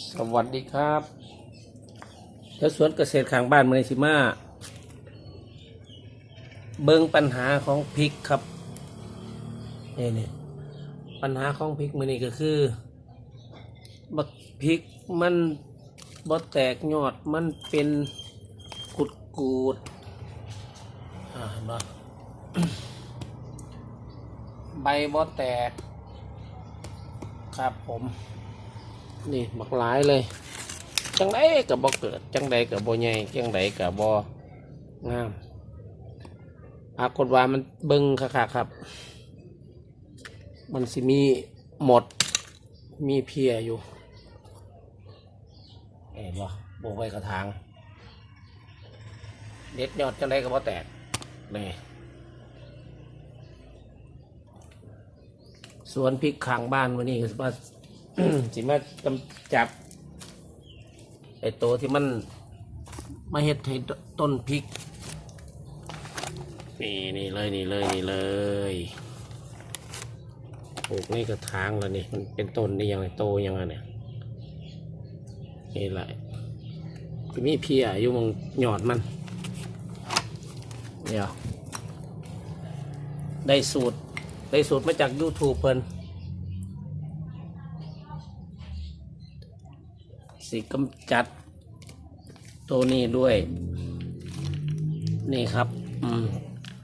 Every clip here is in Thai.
สวัสดีครับ แล้วสวนเกษตรข้างบ้านมืองสิมา เบิ่งปัญหาของพริกครับนี่นี่ปัญหาของพริกมือนี้ก็คือบักพริกมันบ่แตกยอดมันเป็นกุดกูดอ่าเห็นปะใบบ่แตก ครับผม นี่บักหลายเลย จังไดกับบ่เกิด จังใดกับบ่ใหญ่จังใดกับบ่งามปรากฏว่ามันเบิ่งค่ะครับ มันสิมีหมด มีเพียอยู่เห็นบ่โบกไว้กระถาง เด็ดยอดจังไดกับบ่แตกนี่สวนพริกข้างบ้านวันนี้ก็สิมา สิมากำจับไอตัวที่มันมาเห็ดให้ต้นพริก นี่นี่เลยนี่เลยนี่เลยปลูกนี่กระถางแล้วนี่มันเป็นต้นนี่ยังไงโตยังไงเนี่ยนี่แหละจะมีเพียอยู่มองหยอดมัน เดี๋ยว ได้สูตร ได้สูตรมาจาก YouTube เพิ่น สิกำจัดตัวนี้ด้วย นี่ครับ อืม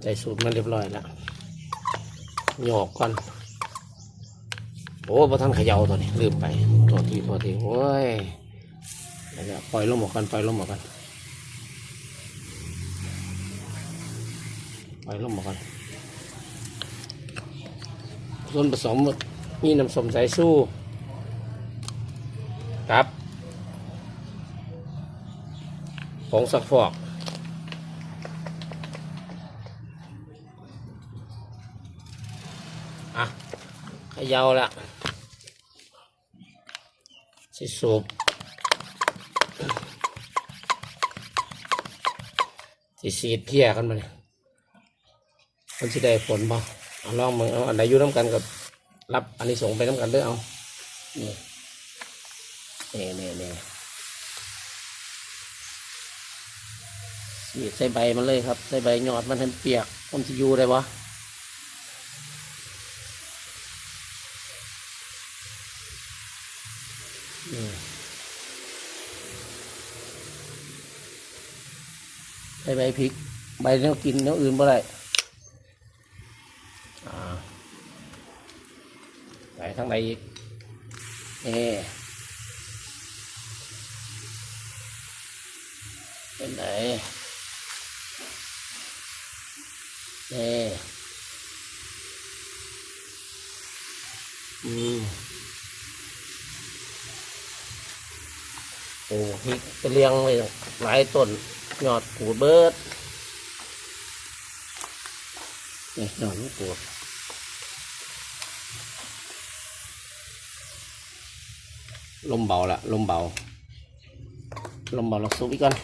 ใส่สูตรมาเรียบร้อยแล้วหยอกก่อนโอ้พระท่านเขย่าตัวนี้ลืมไปตัวทีตัวทีโอ้ยเดี๋ยวปล่อยลมออกกันปล่อยลมออกกันปล่อยลมออกกันส่วนผสมมีน้ำสมสายสู้ครับ ผงซักฟอก อะขยาวละสิสูบสิสีดเพียกันมาเนี่ยมันสิได้ผลบ่เอาลองมึงเอาอันไหนยู่น้ำกันกับรับอันนี้ส่งไปน้ำกันเด้อเอานี่นี่นี่ นี่สีดใส่ใบมันเลยครับ ใส่ใบยอดมันให้เปียกมันจะอยู่ได้วะใส่ใบพริก ใบเนี้ยกินเนี้ยอื่นบ่ได้าใส่ทั้งใบอีกเอเป็นไหน นี่อืมโอ้พริกไปเลี้ยงไว้หลายต้นยอดปูดเบิดนี่ยอดมันปูดลมเบาละลมเบา ลมเบาเราสูบอีกก่อน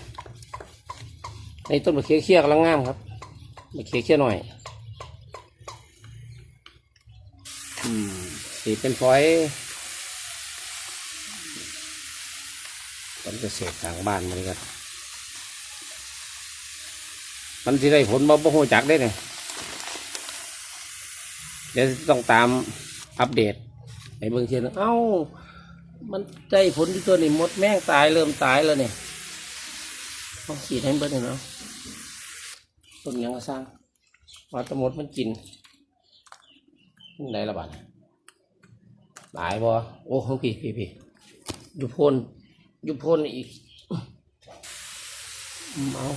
ในต้นมะเขือเคี้ยกำลังงามครับ มาเคี่ยวเคี่ยวหน่อย อืมสีเป็นฟอยต้นเกษตรทางบ้านมันกันมันที่ได้ผลบ่บ่หูจักได้เนี่ยเดี๋ยวต้องตามอัปเดตไอ้เบิ่งเชียนเอ้า มันได้ผลที่ตัวนี้หมดแม่งตายเริ่มตายแล้วเนี่ยต้องฉีดให้เบิ่งเนาะ ต้นยังก็สร้างว่าตะมดมันกินไหนละบาดตายบ่โอ้ของพี่พี่พี่อยู่โพนอยู่โพนอีกอืมเอา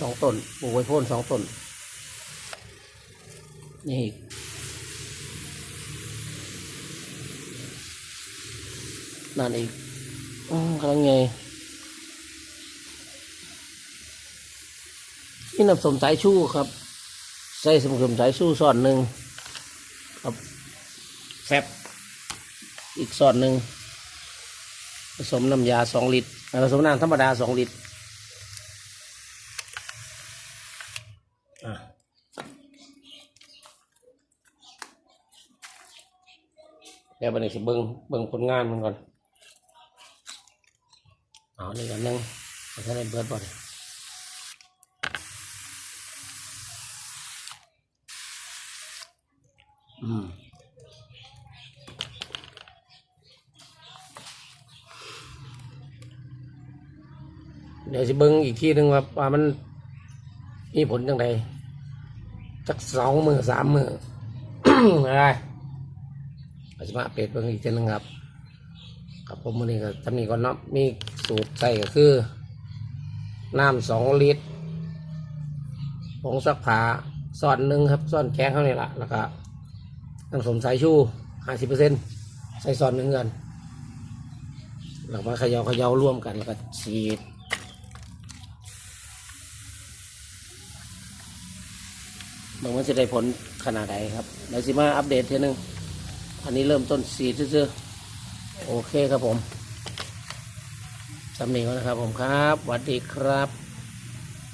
สองต้นปลูกไว้โพนสองต้นนี่อีกนั่นอีกอืมกำลังไง นี่น้ำส้มสายชูครับ ใส่สมส้มสายชูส่วนหนึ่งครับแฟบอีกส่วนหนึ่งผสมน้ำยาสองลิตรเอ่อผสมน้ำธรรมดาสองลิตรอะเดี๋ยวบันนี้สิเบิ้งเบิ้งผลงานมันก่อน เอานี่กันหนึงเอาแค่ในเบิร์ดบอลอืม เดี๋ยวสิเบิ้งอีกทีหนึ่งว่าว่ามันมีผลยังไงสักสองมือสามมืออะไรปัจจุบันอัปเดเพิ่งอีกเช่นนึงครับครับผมวันนี้ก็จะมีก่อนเนาะมีสูตรใส่ก็คือน้ำสองลิตรผงซักผ้าซ่อนหนึ่งครับซ่อนแข้งเขานี่ละแล้วก็ น้ำสมสายชูห้าสิบเปอร์เซ็นใส่ซอนหนึ่งกันแล้วมาเขยาเขยาร่วมกันแล้วก็ฉีดบางวันจะได้ผลขนาดไหนครับเดี๋ยวสิมาอัปเดตเทีนึง อันนี้เริ่มต้นสีซื่อๆโอเคครับผมสำเนียงนะครับผมครับสวัสดีครับ